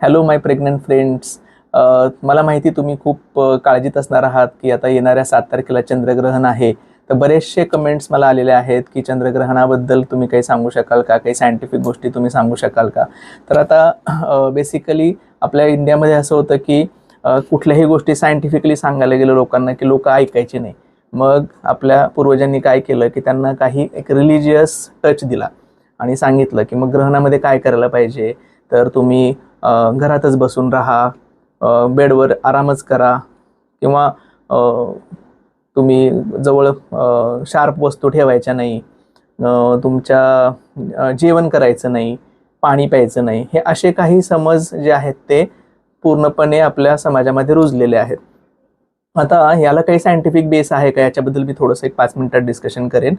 Hello माय pregnant friends मला माहिती तुम्ही खूप काळजीत असणार आहात की आता येणाऱ्या सात तारखेला चंद्रग्रहण आहे. तर बरेचसे कमेंट्स मला आलेले आहेत की चंद्रग्रहणाबद्दल तुम्ही काही सांगू शकाल का? काही सायंटिफिक गोष्टी तुम्ही सांगू शकाल का? तर आता बेसिकली आपल्या इंडियामध्ये असं होतं की कुठल्याही गोष्टी सायंटिफिकली सांगायला गेलं लोकांना की लोक ऐकायची नाही. मग आपल्या पूर्वजांनी काय केलं की त्यांना काही एक रिलिजियस टच दिला. आणि सांगितलं की मग ग्रहणामध्ये काय करायला पाहिजे? तर तुम्ही घरातच बसून राहा बेडवर आरामच करा किंवा तुम्ही जवळ शार्प वस्तू ठेवायच्या नाही तुमच्या जेवण करायचं नाही पाणी प्यायचं नाही हे असे काही समज जे आहेत ते पूर्णपणे आपल्या समाजामध्ये रुजलेले आहेत. आता याला काही सायंटिफिक बेस आहे का? याच्याबद्दल मी थोडंसं एक पाच मिनिटात डिस्कशन करेन.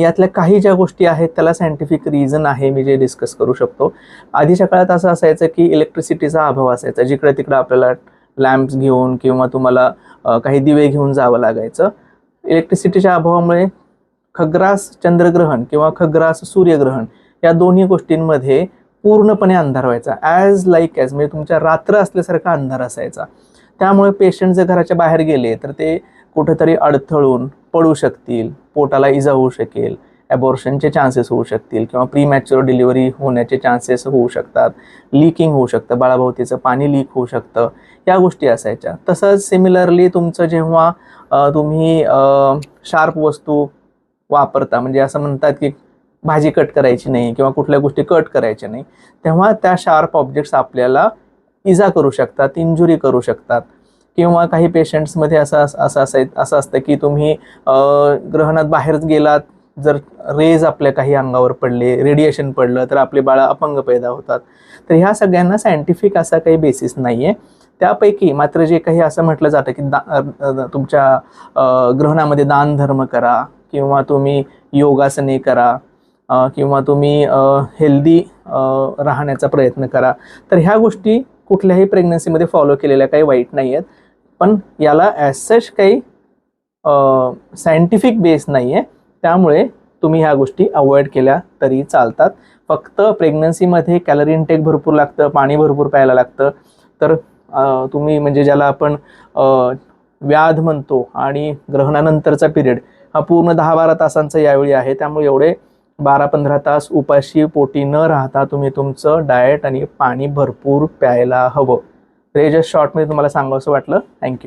यातल्या काही ज्या गोष्टी आहेत त्याला सायंटिफिक रिझन आहे मी जे डिस्कस करू शकतो. आधीच्या काळात असं असायचं की इलेक्ट्रिसिटीचा अभाव असायचा. जिकडे तिकडे आपल्याला लॅम्प्स घेऊन किंवा तुम्हाला काही दिवे घेऊन जावं लागायचं. इलेक्ट्रिसिटीच्या अभावामुळे खग्रास चंद्रग्रहण किंवा खग्रास सूर्यग्रहण या दोन्ही गोष्टींमध्ये पूर्णपणे अंधार व्हायचा. ॲज लाईक ॲज म्हणजे तुमच्या रात्र असल्यासारखा अंधार असायचा. त्यामुळे पेशंट जर घराच्या बाहेर गेले तर ते कुठंतरी अडथळून पडू शकतील पोटाला इजा होऊ शकेल ॲबॉर्शनचे चान्सेस होऊ शकतील किंवा प्री मॅच्युअर डिलिव्हरी होण्याचे चान्सेस होऊ शकतात लिकिंग होऊ शकतं बाळाभोवतीचं पाणी लीक होऊ शकतं या गोष्टी असायच्या. तसंच सिमिलरली तुमचं जेव्हा तुम्ही शार्प वस्तू वापरता म्हणजे असं म्हणतात की भाजी कट करायची नाही किंवा कुठल्या गोष्टी कट करायच्या नाही तेव्हा त्या शार्प ऑब्जेक्ट्स आपल्याला इजा करू शकतात इंजुरी करू शकतात. किंवा काही पेशंट्समध्ये असं असं असाय असं असतं की तुम्ही ग्रहणात बाहेर गेलात जर रेज आपल्या काही अंगावर पडले रेडिएशन पडलं तर आपले बाळा अपंग पैदा होतात. तर ह्या सगळ्यांना सायंटिफिक असा काही बेसिस नाही आहे त्यापैकी मात्र जे काही असं म्हटलं जातं की दा तुमच्या ग्रहणामध्ये दान धर्म करा किंवा तुम्ही योगासने करा किंवा तुम्ही हेल्दी राहण्याचा प्रयत्न करा तर ह्या गोष्टी कुठल्याही प्रेग्नन्सीमध्ये फॉलो केलेल्या काही वाईट नाही आहेत पण याला ॲज सच काही सायंटिफिक बेस नाही आहे त्यामुळे तुम्ही ह्या गोष्टी अवॉइड केल्या तरी चालतात. फक्त प्रेग्नन्सीमध्ये कॅलरी इनटेक भरपूर लागतं पाणी भरपूर प्यायला लागतं. तर तुम्ही म्हणजे ज्याला आपण व्याध म्हणतो आणि ग्रहणानंतरचा पिरियड हा पूर्ण दहा बारा तासांचा यावेळी आहे. त्यामुळे एवढे बारा पंधरा तास उपाशी पोटी न राहता तुम्ही तुमचं डाएट आणि पाणी भरपूर प्यायला हवं. तर हे जस्ट शॉर्टमध्ये तुम्हाला सांगावंसं वाटलं. थँक्यू